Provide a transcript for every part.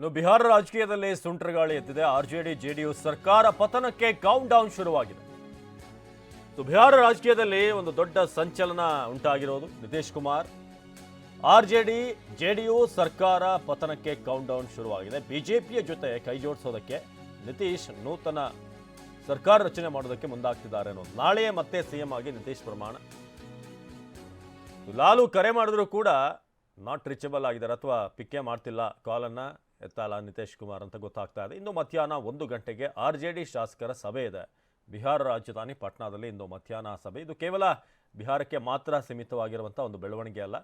ಇನ್ನು ಬಿಹಾರ ರಾಜಕೀಯದಲ್ಲಿ ಸುಂಟರಗಾಳಿ ಎದ್ದಿದೆ RJD JDU ಸರ್ಕಾರ ಪತನಕ್ಕೆ ಕೌಂಟ್ ಡೌನ್ ಶುರುವಾಗಿದೆ ಬಿಹಾರ ರಾಜಕೀಯದಲ್ಲಿ ಒಂದು ದೊಡ್ಡ ಸಂಚಲನ ಉಂಟಾಗಿರೋದು Nitish Kumar. R J D J D U ಸರ್ಕಾರ ಪತನಕ್ಕೆ ಕೌಂಟ್ ಡೌನ್ ಶುರುವಾಗಿದೆ ಬಿಜೆಪಿಯ ಜೊತೆ ಕೈ ಜೋಡಿಸೋದಕ್ಕೆ ನಿತೀಶ್ ನೂತನ ಸರ್ಕಾರ ರಚನೆ ಮಾಡೋದಕ್ಕೆ ಮುಂದಾಗ್ತಿದ್ದಾರೆ ಅನ್ನೋದು ನಾಳೆಯೇ ಮತ್ತೆ ಸಿಎಂ ಆಗಿ ನಿತೀಶ್ ಪ್ರಮಾಣ. ಲಾಲು ಕರೆ ಮಾಡಿದ್ರು ಕೂಡ ನಾಟ್ ರೀಚಬಲ್ ಆಗಿದ್ದಾರೆ ಅಥವಾ ಪಿಕ್ಕೇ ಮಾಡ್ತಿಲ್ಲ ಕಾಲನ್ನು ಎತ್ತಲ್ಲ ನಿತೇಶ್ ಕುಮಾರ್ ಅಂತ ಗೊತ್ತಾಗ್ತಾ ಇದೆ. ಇಂದು ಮಧ್ಯಾಹ್ನ ಒಂದು ಗಂಟೆಗೆ ಆರ್ ಜೆ ಡಿ ಶಾಸಕರ ಸಭೆ ಇದೆ. ಬಿಹಾರ ರಾಜಧಾನಿ ಪಾಟ್ನಾದಲ್ಲಿ ಇಂದು ಮಧ್ಯಾಹ್ನ ಸಭೆ. ಇದು ಕೇವಲ ಬಿಹಾರಕ್ಕೆ ಮಾತ್ರ ಸೀಮಿತವಾಗಿರುವಂಥ ಒಂದು ಬೆಳವಣಿಗೆ ಅಲ್ಲ.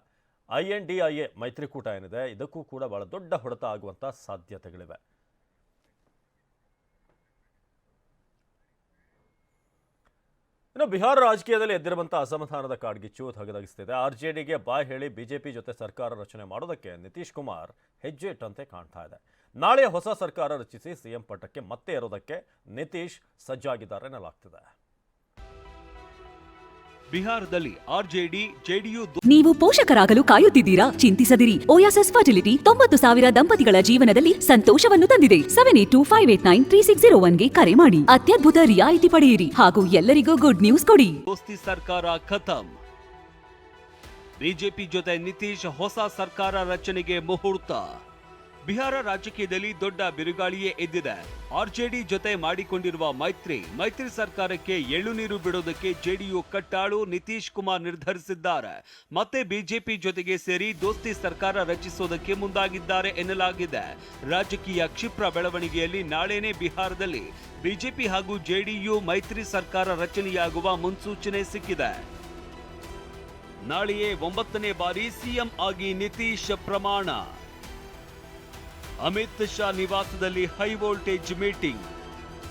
I N D I A ಮೈತ್ರಿಕೂಟ ಏನಿದೆ, ಇದಕ್ಕೂ ಕೂಡ ಬಹಳ ದೊಡ್ಡ ಹೊಡೆತ ಆಗುವಂಥ ಸಾಧ್ಯತೆಗಳಿವೆ. ಇನ್ನು ಬಿಹಾರ ರಾಜಕೀಯದಲ್ಲಿ ಎದ್ದಿರುವಂಥ ಅಸಮಾಧಾನದ ಕಾಡ್ಗಿಚ್ಚು ತಗದಗಿಸ್ತಿದೆ ಆರ್ ಜೆ ಡಿಗೆ ಬಾಯ್ ಹೇಳಿ ಬಿಜೆಪಿ ಜೊತೆ ಸರ್ಕಾರ ರಚನೆ ಮಾಡೋದಕ್ಕೆ ನಿತೀಶ್ ಕುಮಾರ್ ಹೆಜ್ಜೆ ಇಟ್ಟಂತೆ ಕಾಣ್ತಾ ಇದೆ. ನಾಳೆ ಹೊಸ ಸರ್ಕಾರ ರಚಿಸಿ ಸಿಎಂ ಪಟ್ಟಕ್ಕೆ ಮತ್ತೆ ಇರೋದಕ್ಕೆ ನಿತೀಶ್ ಸಜ್ಜಾಗಿದ್ದಾರೆ ಎನ್ನಲಾಗ್ತಿದೆ. ಬಿಹಾರದಲ್ಲಿ ಆರ್ಜೆಡಿ ಜೆಡಿಯು ನೀವು ಪೋಷಕರಾಗಲು ಕಾಯುತ್ತಿದ್ದೀರಾ? ಚಿಂತಿಸದಿರಿ. ಓಯಾಸಸ್ ಫರ್ಟಿಲಿಟಿ ತೊಂಬತ್ತು ಸಾವಿರ ದಂಪತಿಗಳ ಜೀವನದಲ್ಲಿ ಸಂತೋಷವನ್ನು ತಂದಿದೆ. Seven eight two five eight nine three six zero ಒನ್ಗೆ ಕರೆ ಮಾಡಿ. ಅತ್ಯದ್ಭುತ ರಿಯಾಯಿತಿ ಪಡೆಯಿರಿ. ಹಾಗೂ ಎಲ್ಲರಿಗೂ ಗುಡ್ ನ್ಯೂಸ್ ಕೊಡಿ. ದೋಸ್ತಿ ಸರ್ಕಾರ ಖತಂ ಬಿಜೆಪಿ ಜೊತೆ ನಿತೀಶ್ ಹೊಸ ಸರ್ಕಾರ ರಚನೆಗೆ ಮುಹೂರ್ತ. ಬಿಹಾರ ರಾಜಕೀಯದಲ್ಲಿ ದೊಡ್ಡ ಬಿರುಗಾಳಿಯೇ ಎದ್ದಿದೆ. ಆರ್ಜೆಡಿ ಜೊತೆ ಮಾಡಿಕೊಂಡಿರುವ ಮೈತ್ರಿ ಮೈತ್ರಿ ಸರ್ಕಾರಕ್ಕೆ ಎಳ್ಳು ನೀರು ಬಿಡೋದಕ್ಕೆ ಜೆಡಿಯು ಕಟ್ಟಾಳು ನಿತೀಶ್ ಕುಮಾರ್ ನಿರ್ಧರಿಸಿದ್ದಾರೆ. ಮತ್ತೆ ಬಿಜೆಪಿ ಜೊತೆಗೆ ಸೇರಿ ದೋಸ್ತಿ ಸರ್ಕಾರ ರಚಿಸೋದಕ್ಕೆ ಮುಂದಾಗಿದ್ದಾರೆ ಎನ್ನಲಾಗಿದೆ. ರಾಜಕೀಯ ಕ್ಷಿಪ್ರ ಬೆಳವಣಿಗೆಯಲ್ಲಿ ನಾಳೆನೇ ಬಿಹಾರದಲ್ಲಿ ಬಿಜೆಪಿ ಹಾಗೂ ಜೆಡಿಯು ಮೈತ್ರಿ ಸರ್ಕಾರ ರಚನೆಯಾಗುವ ಮುನ್ಸೂಚನೆ ಸಿಕ್ಕಿದೆ. ನಾಳೆಯೇ ಒಂಬತ್ತನೇ ಬಾರಿ ಸಿಎಂ ಆಗಿ ನಿತೀಶ್ ಪ್ರಮಾಣ. ಅಮಿತ್ ಶಾ ನಿವಾಸದಲ್ಲಿ ಹೈ ವೋಲ್ಟೇಜ್ ಮೀಟಿಂಗ್.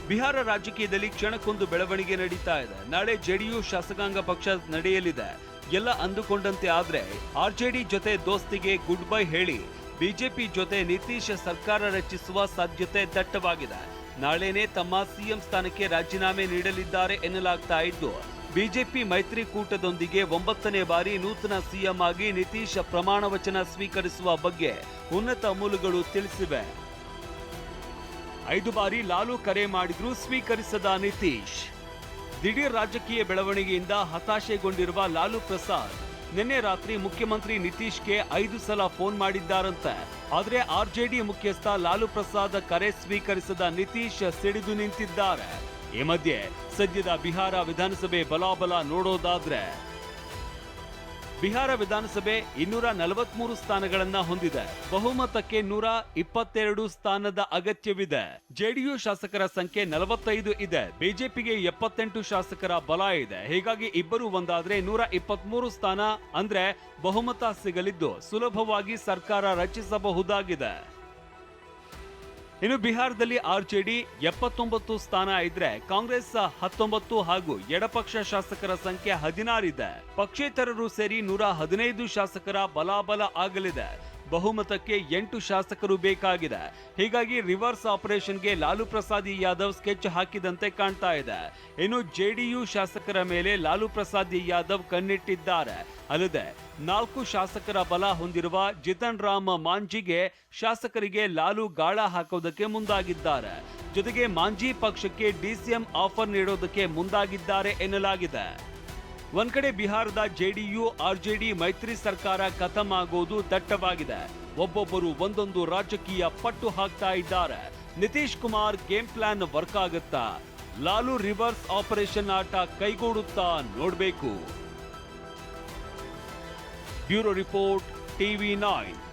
ಬಿಹಾರ ರಾಜಕೀಯದಲ್ಲಿ ಕ್ಷಣಕ್ಕೊಂದು ಬೆಳವಣಿಗೆ ನಡೀತಾ ಇದೆ. ನಾಳೆ ಜೆಡಿಯು ಶಾಸಕಾಂಗ ಪಕ್ಷ ನಡೆಯಲಿದೆ. ಎಲ್ಲ ಅಂದುಕೊಂಡಂತೆ ಆದ್ರೆ ಆರ್ಜೆಡಿ ಜೊತೆ ದೋಸ್ತಿಗೆ ಗುಡ್ ಬೈ ಹೇಳಿ ಬಿಜೆಪಿ ಜೊತೆ ನಿತೀಶ್ ಸರ್ಕಾರ ರಚಿಸುವ ಸಾಧ್ಯತೆ ದಟ್ಟವಾಗಿದೆ. ನಾಳೆನೇ ತಮ್ಮ ಸಿಎಂ ಸ್ಥಾನಕ್ಕೆ ರಾಜೀನಾಮೆ ನೀಡಲಿದ್ದಾರೆ ಎನ್ನಲಾಗ್ತಾ ಇದ್ದು ಬಿಜೆಪಿ ಮೈತ್ರಿಕೂಟದೊಂದಿಗೆ ಒಂಬತ್ತನೇ ಬಾರಿ ನೂತನ ಸಿಎಂ ಆಗಿ ನಿತೀಶ್ ಪ್ರಮಾಣ ವಚನ ಸ್ವೀಕರಿಸುವ ಬಗ್ಗೆ ಉನ್ನತ ಮೂಲಗಳು ತಿಳಿಸಿವೆ. ಐದು ಬಾರಿ ಲಾಲು ಕರೆ ಮಾಡಿದ್ರೂ ಸ್ವೀಕರಿಸದ ನಿತೀಶ್. ದಿಢೀರ್ ರಾಜಕೀಯ ಬೆಳವಣಿಗೆಯಿಂದ ಹತಾಶೆಗೊಂಡಿರುವ ಲಾಲು ಪ್ರಸಾದ್ ನಿನ್ನೆ ರಾತ್ರಿ ಮುಖ್ಯಮಂತ್ರಿ ನಿತೀಶ್ಗೆ ಐದು ಸಲ ಫೋನ್ ಮಾಡಿದ್ದಾರಂತೆ. ಆದರೆ ಆರ್ಜೆಡಿ ಮುಖ್ಯಸ್ಥ ಲಾಲು ಪ್ರಸಾದ್ ಕರೆ ಸ್ವೀಕರಿಸದ ನಿತೀಶ್ ಸಿಡಿದು ನಿಂತಿದ್ದಾರೆ. ಈ ಮಧ್ಯೆ ಸದ್ಯದ ಬಿಹಾರ ವಿಧಾನಸಭೆ ಬಲಾಬಲ ನೋಡೋದಾದ್ರೆ ಬಿಹಾರ ವಿಧಾನಸಭೆ ಇನ್ನೂರ ನಲವತ್ಮೂರು ಸ್ಥಾನಗಳನ್ನ ಹೊಂದಿದೆ. ಬಹುಮತಕ್ಕೆ ನೂರ ಇಪ್ಪತ್ತೆರಡು ಸ್ಥಾನದ ಅಗತ್ಯವಿದೆ. ಜೆಡಿಯು ಶಾಸಕರ ಸಂಖ್ಯೆ ನಲವತ್ತೈದು ಇದೆ. ಬಿಜೆಪಿಗೆ ಎಪ್ಪತ್ತೆಂಟು ಶಾಸಕರ ಬಲ ಇದೆ. ಹೀಗಾಗಿ ಇಬ್ಬರು ಒಂದಾದ್ರೆ ನೂರ ಇಪ್ಪತ್ಮೂರು ಸ್ಥಾನ ಅಂದ್ರೆ ಬಹುಮತ ಸಿಗಲಿದ್ದು ಸುಲಭವಾಗಿ ಸರ್ಕಾರ ರಚಿಸಬಹುದಾಗಿದೆ. ಇನ್ನು ಬಿಹಾರದಲ್ಲಿ ಆರ್ಜೆಡಿ ಎಪ್ಪತ್ತೊಂಬತ್ತು ಸ್ಥಾನ ಇದ್ರೆ ಕಾಂಗ್ರೆಸ್ ಹತ್ತೊಂಬತ್ತು ಹಾಗೂ ಎಡಪಕ್ಷ ಶಾಸಕರ ಸಂಖ್ಯೆ ಹದಿನಾರಿದೆ ಪಕ್ಷೇತರರು ಸೇರಿ ನೂರ ಹದಿನೈದು ಶಾಸಕರ ಬಲಾಬಲ ಆಗಲಿದೆ. ಬಹುಮತಕ್ಕೆ ಎಂಟು ಶಾಸಕರು ಬೇಕಾಗಿದೆ. ಹೀಗಾಗಿ ರಿವರ್ಸ್ ಆಪರೇಷನ್ಗೆ ಲಾಲು ಪ್ರಸಾದ್ ಯಾದವ್ ಸ್ಕೆಚ್ ಹಾಕಿದಂತೆ ಕಾಣ್ತಾ ಇದೆ. ಇನ್ನು ಜೆಡಿಯು ಶಾಸಕರ ಮೇಲೆ ಲಾಲು ಪ್ರಸಾದ್ ಯಾದವ್ ಕಣ್ಣಿಟ್ಟಿದ್ದಾರೆ. ಅಲ್ಲದೆ ನಾಲ್ಕು ಶಾಸಕರ ಬಲ ಹೊಂದಿರುವ ಜಿತನ್ ರಾಮ್ ಮಾಂಜಿಗೆ ಶಾಸಕರಿಗೆ ಲಾಲು ಗಾಳ ಹಾಕೋದಕ್ಕೆ ಮುಂದಾಗಿದ್ದಾರೆ. ಜೊತೆಗೆ ಮಾಂಜಿ ಪಕ್ಷಕ್ಕೆ ಡಿಸಿಎಂ ಆಫರ್ ನೀಡೋದಕ್ಕೆ ಮುಂದಾಗಿದ್ದಾರೆ ಎನ್ನಲಾಗಿದೆ. ಒಂದ್ ಕಡೆ ಬಿಹಾರದ ಜೆಡಿಯು ಆರ್ಜೆಡಿ ಮೈತ್ರಿ ಸರ್ಕಾರ ಖತಮ್ ಆಗೋದು ದಟ್ಟವಾಗಿದೆ. ಒಬ್ಬೊಬ್ಬರು ಒಂದೊಂದು ರಾಜಕೀಯ ಪಟ್ಟು ಹಾಕ್ತಾ ಇದ್ದಾರೆ. Nitish Kumar game plan work ಆಗುತ್ತಾ? ಲಾಲು ರಿವರ್ಸ್ ಆಪರೇಷನ್ ಆಟ ಕೈಗೂಡುತ್ತಾ ನೋಡಬೇಕು. Bureau report, TV nine.